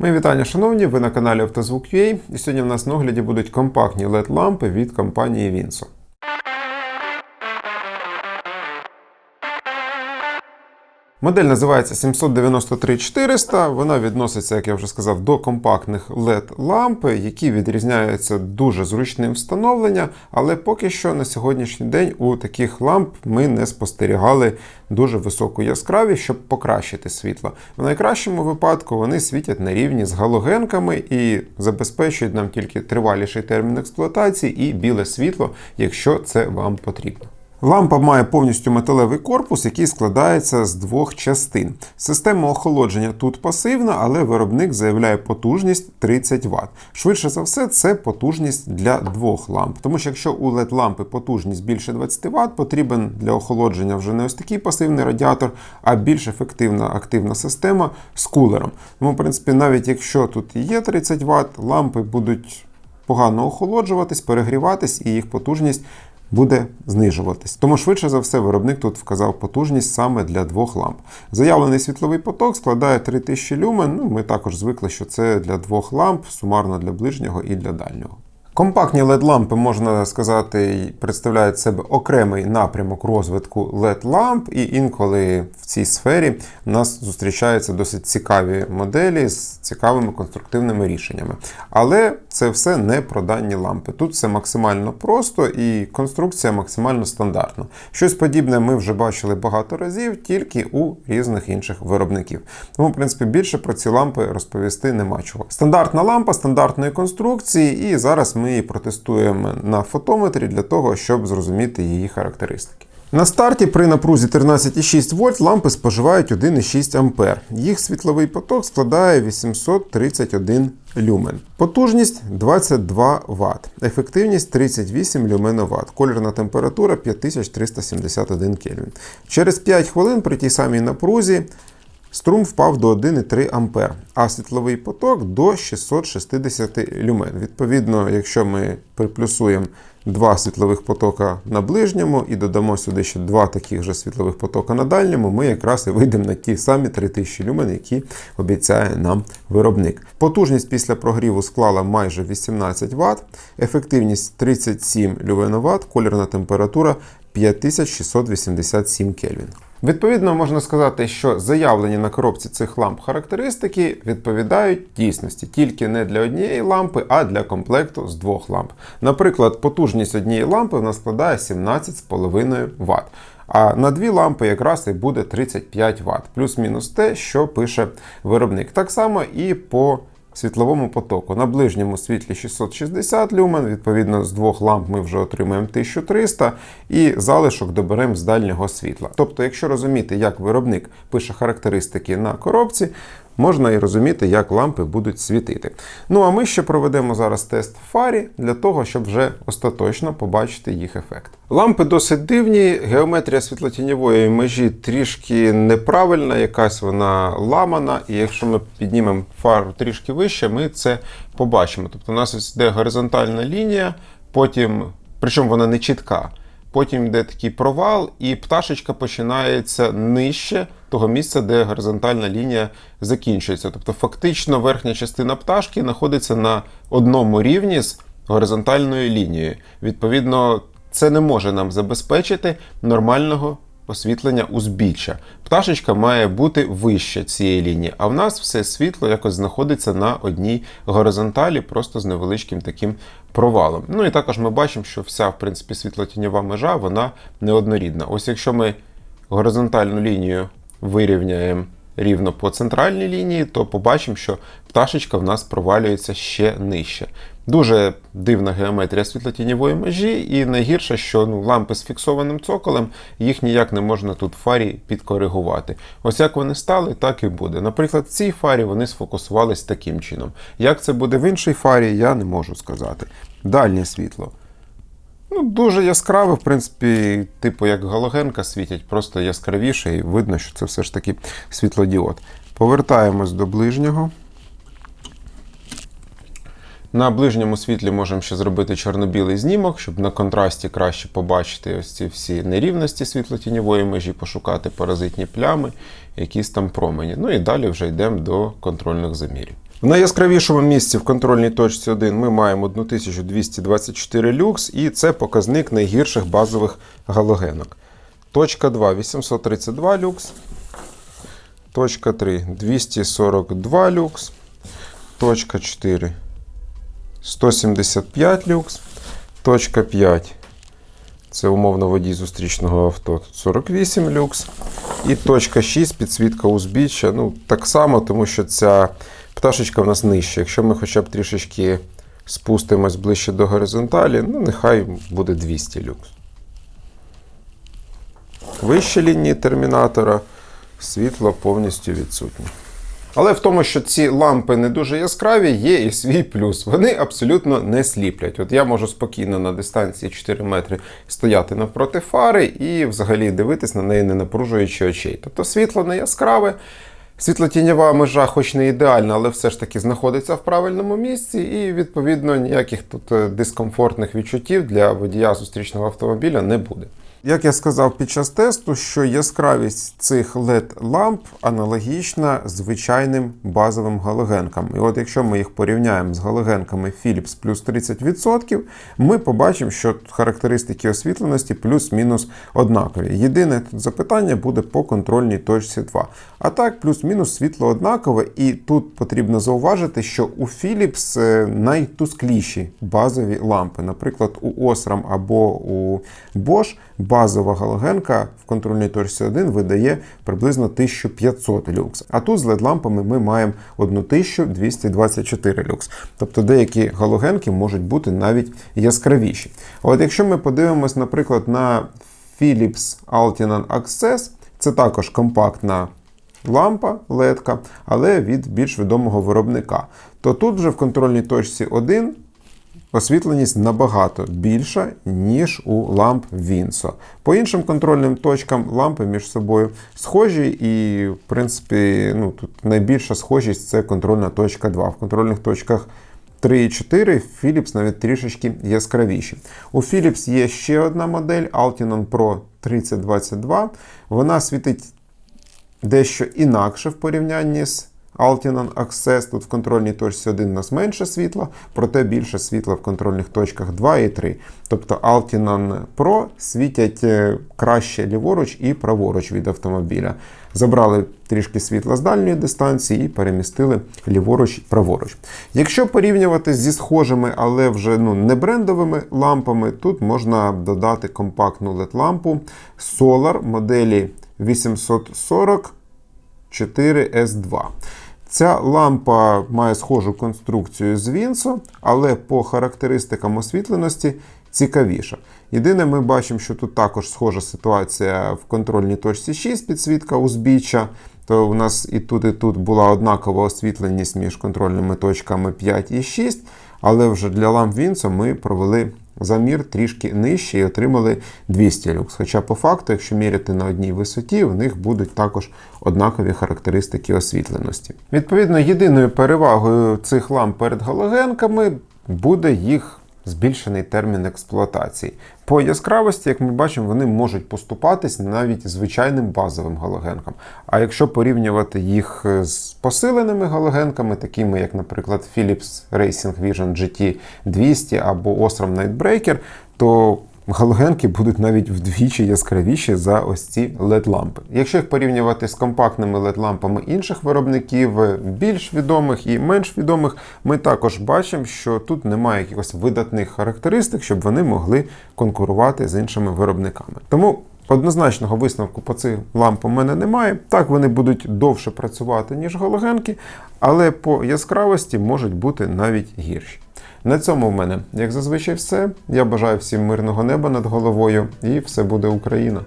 Мої вітання, шановні, ви на каналі Автозвук.ua і сьогодні в нас на огляді будуть компактні LED-лампи від компанії Vinso. Модель називається 793 Вона відноситься, як я вже сказав, до компактних LED-ламп, які відрізняються дуже зручним встановленням, але поки що на сьогоднішній день у таких ламп ми не спостерігали дуже високу яскравість, щоб покращити світло. В найкращому випадку вони світять на рівні з галогенками і забезпечують нам тільки триваліший термін експлуатації і біле світло, якщо це вам потрібно. Лампа має повністю металевий корпус, який складається з двох частин. Система охолодження тут пасивна, але виробник заявляє потужність 30 Вт. Швидше за все, це потужність для двох ламп. Тому що якщо у LED лампи потужність більше 20 Вт, потрібен для охолодження вже не ось такий пасивний радіатор, а більш ефективна активна система з кулером. Тому, в принципі, навіть якщо тут є 30 Вт, лампи будуть погано охолоджуватись, перегріватись, і їх потужність буде знижуватись. Тому швидше за все виробник тут вказав потужність саме для двох ламп. Заявлений світловий поток складає 3000 люмен. Ну, ми також звикли, що це для двох ламп, сумарно для ближнього і для дальнього. Компактні LED-лампи, можна сказати, представляють себе окремий напрямок розвитку LED-ламп, і інколи в цій сфері у нас зустрічаються досить цікаві моделі з цікавими конструктивними рішеннями. Але це все не про дані лампи. Тут все максимально просто і конструкція максимально стандартна. Щось подібне ми вже бачили багато разів, тільки у різних інших виробників. Тому, в принципі, більше про ці лампи розповісти нема чого. Стандартна лампа стандартної конструкції, і зараз ми її протестуємо на фотометрі для того, щоб зрозуміти її характеристики. На старті при напрузі 13,6 вольт лампи споживають 1,6 А. Їх світловий поток складає 831 люмен. Потужність 22 Вт, ефективність 38 люменоват, кольорна температура 5371 Кельвін. Через 5 хвилин при тій самій напрузі Струм впав до 1,3 А, а світловий поток до 660 люмен. Відповідно, якщо ми приплюсуємо два світлових потока на ближньому і додамо сюди ще два таких же світлових потока на дальньому, ми якраз і вийдемо на ті самі 3000 люмен, які обіцяє нам виробник. Потужність після прогріву склала майже 18 Вт, ефективність 37 люменоват, колірна температура 5687 Кельвін. Відповідно, можна сказати, що заявлені на коробці цих ламп характеристики відповідають дійсності тільки не для однієї лампи, а для комплекту з двох ламп. Наприклад, потужність однієї лампи в нас складає 17,5 Вт. А на дві лампи якраз і буде 35 Вт, плюс-мінус те, що пише виробник. Так само і по світловому потоку. На ближньому світлі 660 люмен, відповідно, з двох ламп ми вже отримаємо 1300 і залишок доберемо з дальнього світла. Тобто, якщо розуміти, як виробник пише характеристики на коробці, можна і розуміти, як лампи будуть світити. Ну а ми ще проведемо зараз тест в фарі для того, щоб вже остаточно побачити їх ефект. Лампи досить дивні, геометрія світлотіньової межі трішки неправильна, якась вона ламана, і якщо ми піднімемо фару трішки вище, ми це побачимо. Тобто у нас ось йде горизонтальна лінія, потім, причому вона не чітка. Потім йде такий провал, і пташечка починається нижче того місця, де горизонтальна лінія закінчується. Тобто, фактично, верхня частина пташки знаходиться на одному рівні з горизонтальною лінією. Відповідно, це не може нам забезпечити нормального освітлення узбіччя. Пташечка має бути вище цієї лінії, а в нас все світло якось знаходиться на одній горизонталі, просто з невеличким таким провалом. Ну і також ми бачимо, що вся, в принципі, світлотіньова межа вона неоднорідна. Ось якщо ми горизонтальну лінію вирівняємо рівно по центральній лінії, то побачимо, що пташечка в нас провалюється ще нижче. Дуже дивна геометрія світлотіньової межі, і найгірше, що ну, лампи з фіксованим цоколем, їх ніяк не можна тут в фарі підкоригувати. Ось як вони стали, так і буде. Наприклад, в цій фарі вони сфокусувались таким чином. Як це буде в іншій фарі, я не можу сказати. Дальнє світло. Ну, Дуже яскраве, в принципі, типу як галогенка світять, просто яскравіше, і видно, що це все ж таки світлодіод. Повертаємось до ближнього. На ближньому світлі можемо ще зробити чорно-білий знімок, щоб на контрасті краще побачити ось ці всі нерівності світлотіньової межі, пошукати паразитні плями, якісь там промені. Ну і далі вже йдемо до контрольних замірів. В найяскравішому місці в контрольній точці 1 ми маємо 1224 люкс, і це показник найгірших базових галогенок. Точка 2 832 люкс. Точка 3 242 люкс. Точка 4 175 люкс. Точка 5 це умовно водій зустрічного авто. Тут 48 люкс. І точка 6 підсвітка узбіччя. Ну, так само, тому що ця пташечка в нас нижча. Якщо ми хоча б трішечки спустимось ближче до горизонталі, ну нехай буде 200 люкс. Вище лінії термінатора світло повністю відсутнє. Але в тому, що ці лампи не дуже яскраві, є і свій плюс. Вони абсолютно не сліплять. От я можу спокійно на дистанції 4 метри стояти навпроти фари і взагалі дивитись на неї, не напружуючи очей. Тобто світло не яскраве. Світлотіньова межа, хоч не ідеальна, але все ж таки знаходиться в правильному місці, і відповідно ніяких тут е, дискомфортних відчуттів для водія зустрічного автомобіля не буде. Як я сказав під час тесту, що яскравість цих led ламп аналогічна звичайним базовим галогенкам. І от якщо ми їх порівняємо з галогенками Philips плюс 30%, ми побачимо, що характеристики освітленості плюс-мінус однакові. Єдине тут запитання буде по контрольній точці 2. А так, плюс-мінус світло однакове, і тут потрібно зауважити, що у Philips е, найтускліші базові лампи. Наприклад, у Osram або у Bosch базова галогенка в контрольній точці 1 видає приблизно 1500 люкс. А тут з LED-лампами ми маємо 1224 люкс. Тобто деякі галогенки можуть бути навіть яскравіші. От якщо ми подивимось, наприклад, на Philips Altinan Access, це також компактна лампа LED, але від більш відомого виробника. То тут вже в контрольній точці 1 освітленість набагато більша, ніж у ламп Вінсо. По іншим контрольним точкам лампи між собою схожі, і, в принципі, ну, тут найбільша схожість це контрольна точка 2. В контрольних точках 3 і 4 Philips навіть трішечки яскравіші. У Philips є ще одна модель Altinon Pro 3022. Вона світить дещо інакше в порівнянні з Altinon Access. Тут в контрольній точці 1 у нас менше світла, проте більше світла в контрольних точках 2 і 3. Тобто Altinon Pro світять е, краще ліворуч і праворуч від автомобіля. Забрали трішки світла з дальньої дистанції і перемістили ліворуч і праворуч. Якщо порівнювати зі схожими, але вже ну, не брендовими лампами, тут можна додати компактну LED-лампу Solar моделі 840 4S2. Ця лампа має схожу конструкцію з Вінсо, але по характеристикам освітленості цікавіша. Єдине, ми бачимо, що тут також схожа ситуація в контрольній точці 6 підсвітка узбіччя. То у нас і тут, і тут була однакова освітленість між контрольними точками 5 і 6, але вже для ламп Вінсо ми провели замір трішки нижче і отримали 200 люкс. Хоча, по факту, якщо міряти на одній висоті, в них будуть також однакові характеристики освітленості. Відповідно, єдиною перевагою цих ламп перед галогенками буде їх збільшений термін експлуатації. По яскравості, як ми бачимо, вони можуть поступатись навіть звичайним базовим галогенкам. А якщо порівнювати їх з посиленими галогенками, такими як, наприклад, Philips Racing Vision GT 200 або Osram Nightbreaker, то галогенки будуть навіть вдвічі яскравіші за ось ці LED-лампи. Якщо їх порівнювати з компактними LED-лампами інших виробників, більш відомих і менш відомих, ми також бачимо, що тут немає якихось видатних характеристик, щоб вони могли конкурувати з іншими виробниками. Тому Однозначного висновку по цим лампам у мене немає. Так, вони будуть довше працювати, ніж галогенки, але по яскравості можуть бути навіть гірші. На цьому в мене, як зазвичай, все. Я бажаю всім мирного неба над головою і все буде Україна!